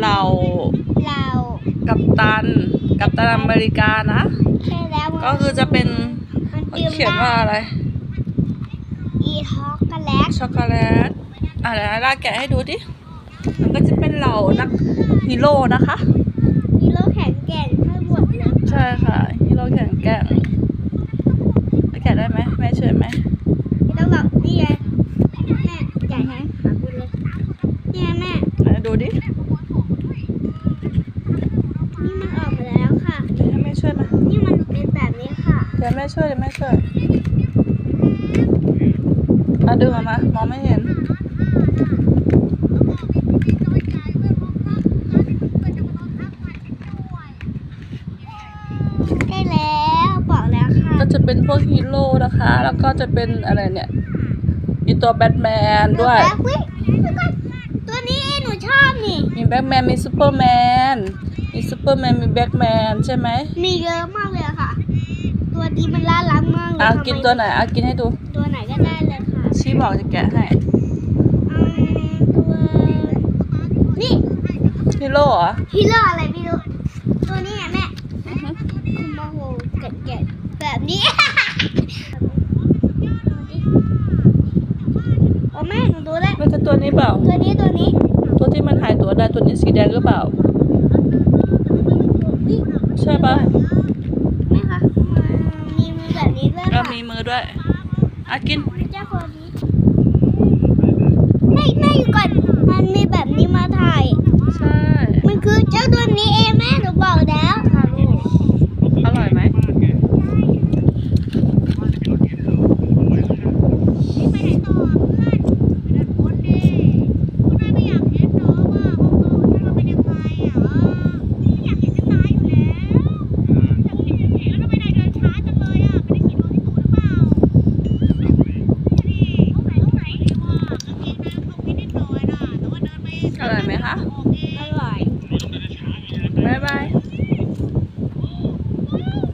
เรากับตัน กับตันอเมริกานะก็คือจะเป็นมันเขียนว่าอะไร อีช็อกโกแลตช็อกโกแลตอะเดี๋ยวลาแกะให้ดูดิมันก็จะเป็นเหล่านักฮีโร่นะคะฮีโร่แข็งแกร่งทั้งหมดนะใช่ค่ะฮีโร่แข็งแกร่งแกะได้ไหมแม่ช่วยไหมไม่ต้องหรอกนี่ไงแม่แกะให้ขาคุณเลยนี่แม่ดูดิ ดี๋ยวแม่ช่วยเดี๋ยวแม่ช่วยอะดึงออกมามองไม่เห็นได้แล้วบอกแล้วค่ะก็จะเป็นพวกฮีโร่นะคะ แล้วก็จะเป็นอะไรเนี่ยมีตัวแบทแมนด้วยแป๊บอุ๊แล้วก็ตัวนี้เองหนูชอบนี่ มีแบทแมนมีซูเปอร์แมน มีซูเปอร์แมนมีแบทแมนใช่ไหม มีเยอะมากเลยอะค่ะตัว นี้มันน่ารักมากเลยอะทำไมกินตัวไหนอะกินให้ดู ตัวไหนก็ได้เลยค่ะชี้บอกจะแกะให้อืมตัวนี่ฮีโร่เหรอฮีโร่อะไรไม่รู้ตัวนี้อะแม่คุณโมโหเกะๆแบบนี้ โอ้แม่หนูดูแล้วมันจะตัวนี้เปล่า ตัวนี้ตัวนี้ ตัวที่มันหายตัวได้ตัวนี้สีแดงหรือเปล่านี่ใช่ปะ แม่คะมีมือแบบนี้ด้วย ก็ ค่ะ มีมือด้วยอะกินเจ้าคนนี้ไม่ไม่อยู่ก่อนมันมีแบบนี้มาถ่าย ใช่ มันคือเจ้าตัวนี้เองแม่หนูบอกแล้วค่ะลูก อร่อยไหม อ ร่อยไหมคะ